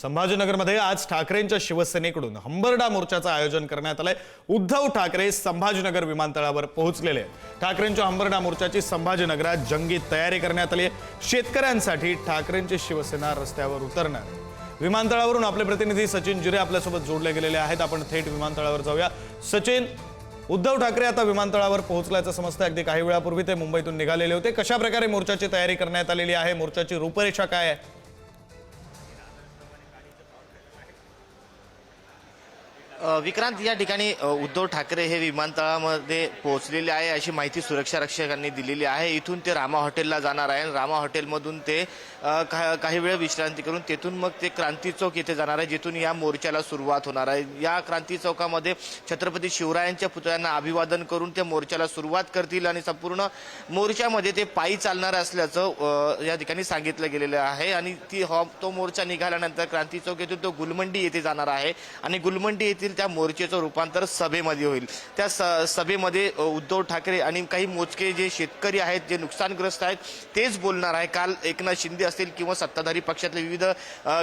संभाजीनगरमध्ये आज ठाकरेंच्या शिवसेनेकडून हंबरडा मोर्चाचं आयोजन करण्यात आलंय. उद्धव ठाकरे संभाजीनगर विमानतळावर पोहोचलेले आहेत. ठाकरेंच्या हंबरडा मोर्चाची संभाजीनगरात जंगी तयारी करण्यात आली आहे. शेतकऱ्यांसाठी ठाकरेंची शिवसेना रस्त्यावर उतरणार विमानतळावरून आपले प्रतिनिधी सचिन जिरे आपल्यासोबत जोडले गेलेले आहेत. आपण थेट विमानतळावर जाऊया. सचिन उद्धव ठाकरे आता विमानतळावर पोहोचल्याचं समजतं. अगदी काही वेळापूर्वी ते मुंबईतून निघालेले होते. कशा प्रकारे मोर्चाची तयारी करण्यात आलेली आहे? मोर्चाची रूपरेषा काय आहे? विक्रांत या ठिकाणी उद्धव ठाकरे हे विमानतळामध्ये पोहोचलेले आहे अशी माहिती सुरक्षा रक्षकांनी दिलेली आहे. इथून ते रामा हॉटेलला जाणार आहे. रामा हॉटेलमधून ते काही वेळ विश्रांती करून तेथून मग ते क्रांती चौक येथे जाणार आहे जिथून या मोर्चाला सुरुवात होणार आहे. या क्रांती चौकामध्ये छत्रपती शिवरायांच्या पुतळ्यांना अभिवादन करून ते मोर्चाला सुरुवात करतील आणि संपूर्ण मोर्चामध्ये ते पायी चालणार असल्याचं या ठिकाणी सांगितलं गेलेलं आहे. आणि ती हा- तो मोर्चा निघाल्यानंतर क्रांती चौक येथून तो गुलमंडी येथे जाणार आहे. आणि गुलमंडी येथील त्या मोर्चेचं रूपांतर सभेमध्ये होईल. त्या स- सभेमध्ये उद्धव ठाकरे आणि काही मोजके जे शेतकरी आहेत जे नुकसानग्रस्त आहेत तेच बोलणार आहे. काल एकनाथ शिंदे असतील किंवा सत्ताधारी पक्षातले विविध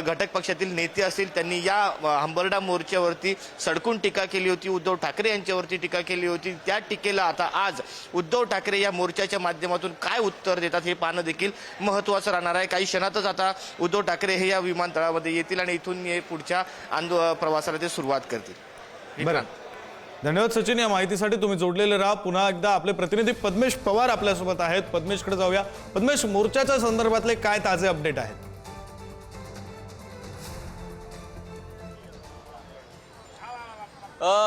घटक पक्षातील नेते असतील त्यांनी या हंबर्डा हंबरडा मोर्चावरती सडकून टीका केली होती. उद्धव ठाकरे यांच्यावरती टीका केली होती. त्या टीकेला आता आज उद्धव ठाकरे या मोर्चाच्या माध्यमातून काय उत्तर देतात हे पाहणं देखील महत्वाचं राहणार आहे. काही क्षणातच आता उद्धव ठाकरे हे या विमानतळामध्ये येतील आणि इथून हे पुढच्या आंदो प्रवासाला ते सुरुवात करतील. बरं. धन्यवाद सचिन या माहितीसाठी तुम्ही जोडलेले राहा. पुन्हा एकदा आपले प्रतिनिधी पद्मेश पवार आपल्यासोबत आहेत. पद्मेशकडे जाऊया. पद्मेश मोर्चाच्या संदर्भातले काय ताजे अपडेट आहेत?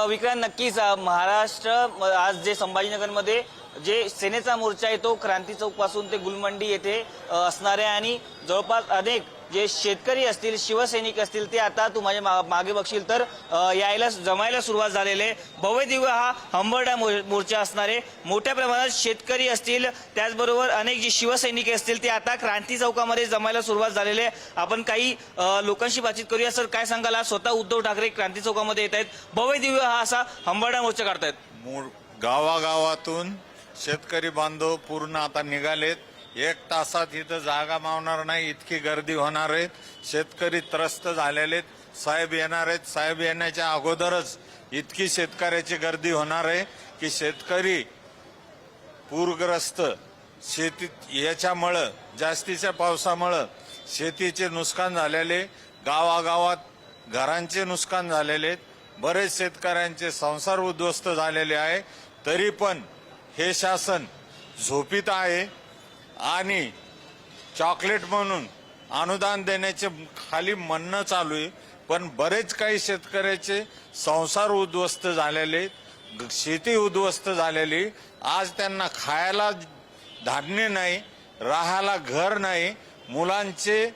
विक्रांत नक्कीच महाराष्ट्र म, आज जे संभाजीनगरमध्ये जे सेनेचा मोर्चा आहे तो क्रांती चौकपासून ते गुलमंडी येथे असणारे आणि जवळपास अनेक जे शेतकरी असतील शिवसैनिक असतील ते आता तू माझ्या मा- मागे बघशील तर यायला जमायला सुरुवात झालेली आहे. भव्य दिव्य हा हंबरडा मोर्चा असणारे मोठ्या प्रमाणात शेतकरी असतील त्याचबरोबर अनेक जे शिवसैनिक असतील ते आता क्रांती चौकामध्ये जमायला सुरुवात झालेली आहे. आपण काही लोकांशी बातचीत करूया. सर काय सांगाल? स्वतः उद्धव ठाकरे क्रांती चौकामध्ये येत आहेत. भव्य दिव्य हा असा हंबरडा मोर्चा काढतायत. गावागावातून शेतकरी बांधव पूर्ण आता निघालेत. एक तासात इथं जागा मावणार नाही इतकी गर्दी होणार आहे शेतकरी त्रस्त झालेले आहेत. साहेब येणार आहेत साहेब येण्याच्या अगोदरच इतकी शेतकऱ्याची गर्दी होणार आहे की शेतकरी पूरग्रस्त शेती याच्यामुळं जास्तीच्या पावसामुळं शेतीचे नुकसान झालेले गावागावात घरांचे नुकसान झालेले आहेत. बरेच शेतकऱ्यांचे संसार उद्ध्वस्त झालेले आहे तरी पण हे शासन झोपीत आहे आणि चॉकलेट म्हणून अनुदान देण्याचे खाली म्हणणं चालू आहे. पण बरेच काही शेतकऱ्याचे संसार उद्ध्वस्त झालेले शेती उद्ध्वस्त झालेली. आज त्यांना खायला धान्य नाही राहायला घर नाही मुलांचे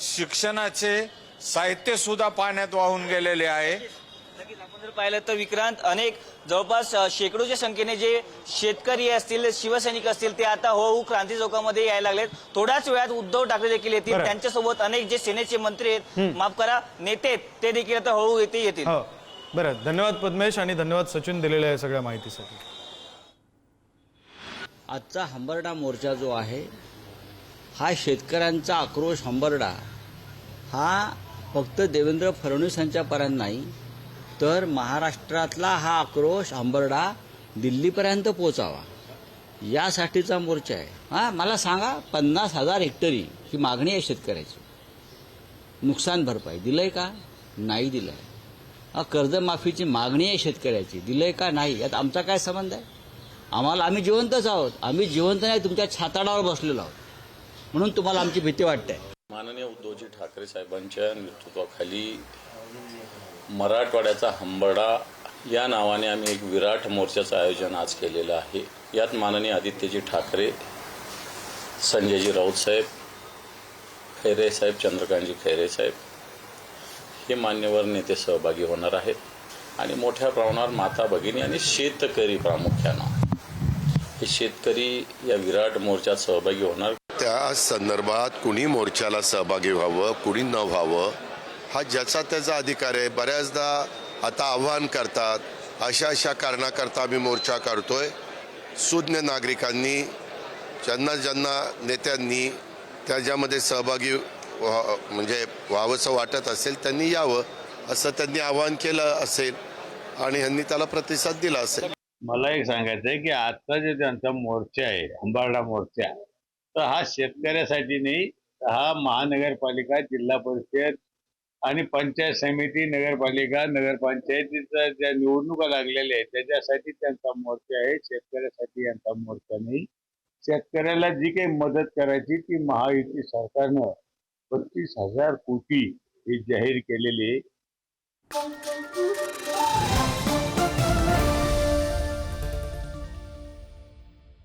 शिक्षणाचे साहित्य सुद्धा पाण्यात वाहून गेलेले आहे. आपण जर पाहिलं तर विक्रांत अनेक जवळपास शेकडोच्या संख्येने जे शेतकरी असतील शिवसैनिक असतील ते आता हो क्रांती चौकामध्ये यायला लागलेत. थोड्याच वेळात उद्धव ठाकरे देखील येतील. त्यांच्यासोबत अनेक जे सेनेचे मंत्री आहेत माफ करा नेते आहेत ते देखील आता हळूहळू येथे येतील. हो. बरं धन्यवाद पद्मेश आणि धन्यवाद सचिन दिलेल्या या सगळ्या माहितीसाठी. आजचा हंबरडा मोर्चा जो आहे हा शेतकऱ्यांचा आक्रोश हंबरडा. हा फक्त देवेंद्र फडणवीस यांच्यापर्यंत नाही तर महाराष्ट्रातला हा आक्रोश हंबरडा दिल्लीपर्यंत पोचावा यासाठीचा मोर्चा आहे. हा मला सांगा पन्नास हजार हेक्टरी ही मागणी आहे शेतकऱ्याची. नुकसान भरपाई दिलंय का? नाही दिलंय. हा कर्जमाफीची मागणी आहे शेतकऱ्याची. दिलंय का नाही? यात आमचा काय संबंध आहे? आम्हाला आम्ही जिवंतच आहोत. आम्ही जिवंत नाही तुमच्या छाताडावर बसलेलो आहोत. म्हणून तुम्हाला आमची भीती वाटते. माननीय उद्धवजी ठाकरे साहेबांच्या नेतृत्वाखाली मराठवाड्याचा हंबरडा या नावाने आम्ही एक विराट मोर्चाचं आयोजन आज केलेलं आहे. यात माननीय आदित्यजी ठाकरे संजयजी राऊत साहेब खैरे साहेब चंद्रकांतजी खैरे साहेब हे मान्यवर नेते सहभागी होणार आहेत. आणि मोठ्या प्रमाणावर माता भगिनी आणि शेतकरी प्रामुख्यानं. हे शेतकरी या विराट मोर्चात सहभागी होणार. त्या संदर्भात कुणी मोर्चाला सहभागी व्हावं कुणी न व्हावं हा ज्याचा त्याचा अधिकार आहे बऱ्याचदा आता आव्हान करतात. अशा अशा कारणाकरता आम्ही मोर्चा काढतोय. सुज्ञ नागरिकांनी ज्यांना ज्यांना नेत्यांनी त्याच्यामध्ये सहभागी व्हा- म्हणजे व्हावंसं वाटत असेल त्यांनी यावं असं त्यांनी आवाहन केलं असेल आणि ह्यांनी त्याला प्रतिसाद दिला असेल. मला एक सांगायचं आहे की आता जे त्यांचा मोर्चा आहे अंबारडा मोर्चा तर हा शेतकऱ्यासाठी नाही हा महानगरपालिका जिल्हा परिषद आणि पंचायत समिती नगरपालिका नगरपंचायतीचा ज्या निवडणुका लागलेल्या आहेत त्याच्यासाठी त्यांचा मोर्चा आहे. शेतकऱ्यासाठी यांचा मोर्चा नाही. शेतकऱ्याला जी काही मदत करायची ती महायुती सरकारनं बत्तीस हजार कोटी ही जाहीर केलेली आहे.